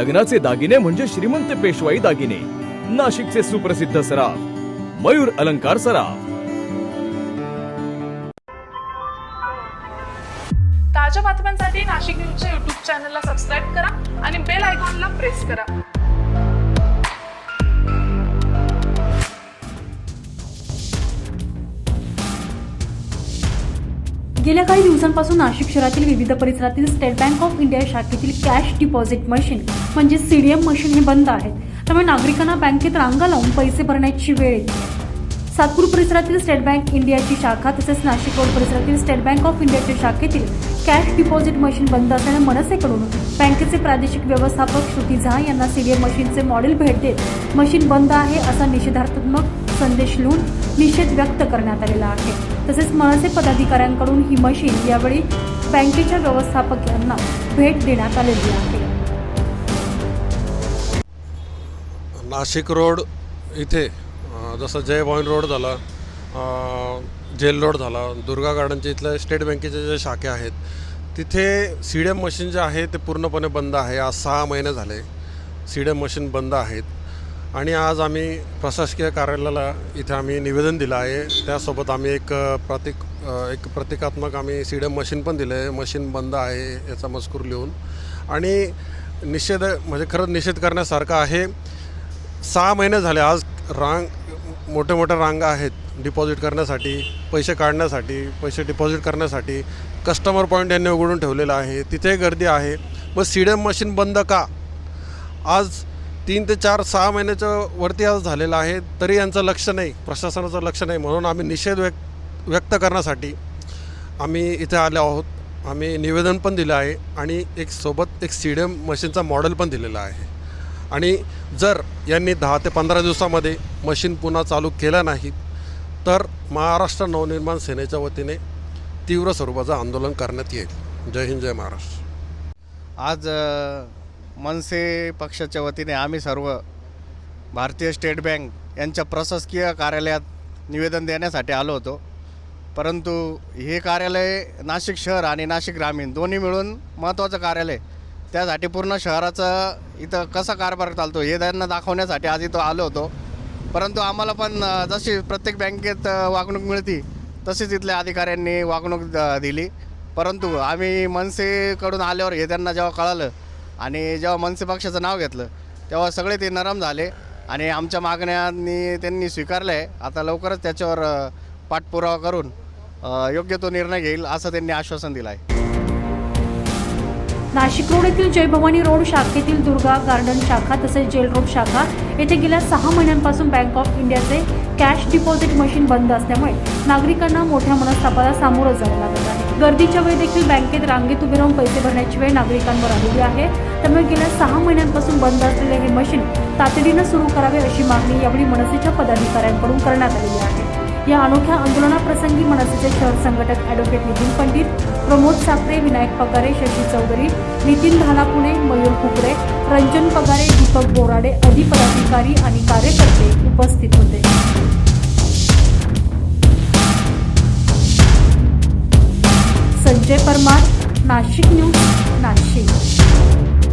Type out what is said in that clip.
लग्नाचे दागिने म्हणजे श्रीमंत पेशवाई दागिने. नाशिकचे सुप्रसिद्ध सराफ. मयूर अलंकार सराफ. ताज्या बातम्यांसाठी नाशिक न्यूजच्या युट्यूब चॅनलला सबस्क्राईब करा आणि बेल आयकॉनला प्रेस करा. गेल्या काही दिवसांपासून नाशिक शहरातील विविध परिसरातील स्टेट बँक ऑफ इंडिया शाखेतील कॅश डिपॉझिट मशीन म्हणजे सी डी एम मशीन हे बंद आहेत त्यामुळे नागरिकांना बँकेत रांगा लावून पैसे भरण्याची वेळ येते सातपूर परिसरातील स्टेट बँक इंडियाची शाखा तसेच नाशिक रोड परिसरातील स्टेट बँक ऑफ इंडियाच्या शाखेतील कॅश डिपॉझिट मशीन बंद असल्याने मनसेकडून बँकेचे प्रादेशिक व्यवस्थापक श्रुती झा यांना सीडीएम मशीनचे मॉडेल भेट देत मशीन बंद आहे असा निषेधात्मक संदेश लिहून निषेध व्यक्त करण्यात आलेला आहे. तसेच मनसे पदाधिकाऱ्यांकडून ही मशीन यावेळी बँकेच्या व्यवस्थापक यांना भेट देण्यात आलेली आहे. नाशिक रोड इथे जसं जय भवन रोड झाला जेल रोड झाला दुर्गा गार्डनच्या इथल्या स्टेट बँकेच्या ज्या शाखा आहेत तिथे सी डी एम मशीन जे आहे ते पूर्णपणे बंद आहे. आज सहा महिने झाले सी डी एम मशीन बंद आहेत आणि आज आम्ही प्रशासकीय कार्यालयाला इथे आम्ही निवेदन दिलं आहे. त्यासोबत आम्ही एक प्रतिक प्रतीक एक प्रतिकात्मक आम्ही सी डी एम मशीन पण दिलं आहे मशीन बंद आहे याचा मजकूर लिहून. आणि निषेध म्हणजे खरंच निषेध करण्यासारखं आहे. सहा महिने झाले आज रांग मोठ्या मोठ्या रांगा आहेत डिपॉझिट करण्यासाठी पैसे काढण्यासाठी पैसे डिपॉझिट करण्यासाठी. कस्टमर पॉईंट यांनी उघडून ठेवलेलं आहे. तिथे गर्दी आहे. मग सी डी एम मशीन बंद का? आज तीन ते चार सहा महिन्याच्या वरती आज झालेलं आहे. तरी यांचं लक्ष नाही प्रशासनाचं लक्ष नाही. म्हणून आम्ही निषेध व्यक्त व्यक्त करण्यासाठी आम्ही इथे आले आहोत. आम्ही निवेदन पण दिलं आहे आणि एक सोबत एक सी डी एम मशीनचा मॉडेल पण दिलेला आहे. आणि जर यांनी दहा ते पंधरा दिवसामध्ये मशीन पुन्हा चालू केलं नाही तर महाराष्ट्र नवनिर्माण सेनेच्या वतीने तीव्र स्वरूपाचं आंदोलन करण्यात येईल. जय हिंद जय महाराष्ट्र. आज मनसे पक्षाच्या वतीने आम्ही सर्व भारतीय स्टेट बँक यांच्या प्रशासकीय कार्यालयात निवेदन देण्यासाठी आलो होतो. परंतु हे कार्यालय नाशिक शहर आणि नाशिक ग्रामीण दोन्ही मिळून महत्त्वाचं कार्यालय त्यासाठी पूर्ण शहराचं इथं कसा कारभार चालतो हे त्यांना दाखवण्यासाठी आज इथं आलो होतो. परंतु आम्हाला पण जशी प्रत्येक बँकेत वागणूक मिळती तशीच इथल्या अधिकाऱ्यांनी वागणूक द- दिली. परंतु आम्ही मनसेकडून आल्यावर हे त्यांना जेव्हा कळालं आणि जेव्हा मनसे पक्षाचं नाव घेतलं तेव्हा सगळे ते नरम झाले आणि आमच्या मागण्यांनी त्यांनी स्वीकारलं आहे आता लवकरच त्याच्यावर पाठपुरावा करून योग्य तो निर्णय घेईल असं त्यांनी आश्वासन दिलं आहे नाशिक रोड येथील जय भवानी रोड शाखेतील दुर्गा गार्डन शाखा तसेच जेल रोड शाखा येथे गेल्या सहा महिन्यांपासून बँक ऑफ इंडियाचे कॅश डिपॉझिट मशीन बंद असल्यामुळे नागरिकांना मोठ्या मनस्तापाला सामोरं जावं लागत आहे. गर्दीच्या वेळी देखील बँकेत रांगेत उभे राहून पैसे भरण्याची वेळ नागरिकांवर आलेली आहे. त्यामुळे गेल्या सहा महिन्यांपासून बंद असलेले हे मशीन तातडीनं सुरू करावे अशी मागणी यावेळी मनसेच्या पदाधिकाऱ्यांकडून करण्यात आलेली आहे. या अनोख्या आंदोलनाप्रसंगी मनसेचे शहर संघटक ॲडव्होकेट नितीन पंडित प्रमोद साखरे विनायक पगारे शशी चौधरी नितीन धालापुणे मयूर कुकडे रंजन पगारे दीपक बोराडे आदी पदाधिकारी आणि कार्यकर्ते उपस्थित होते. संजय परमार नाशिक न्यूज नाशिक.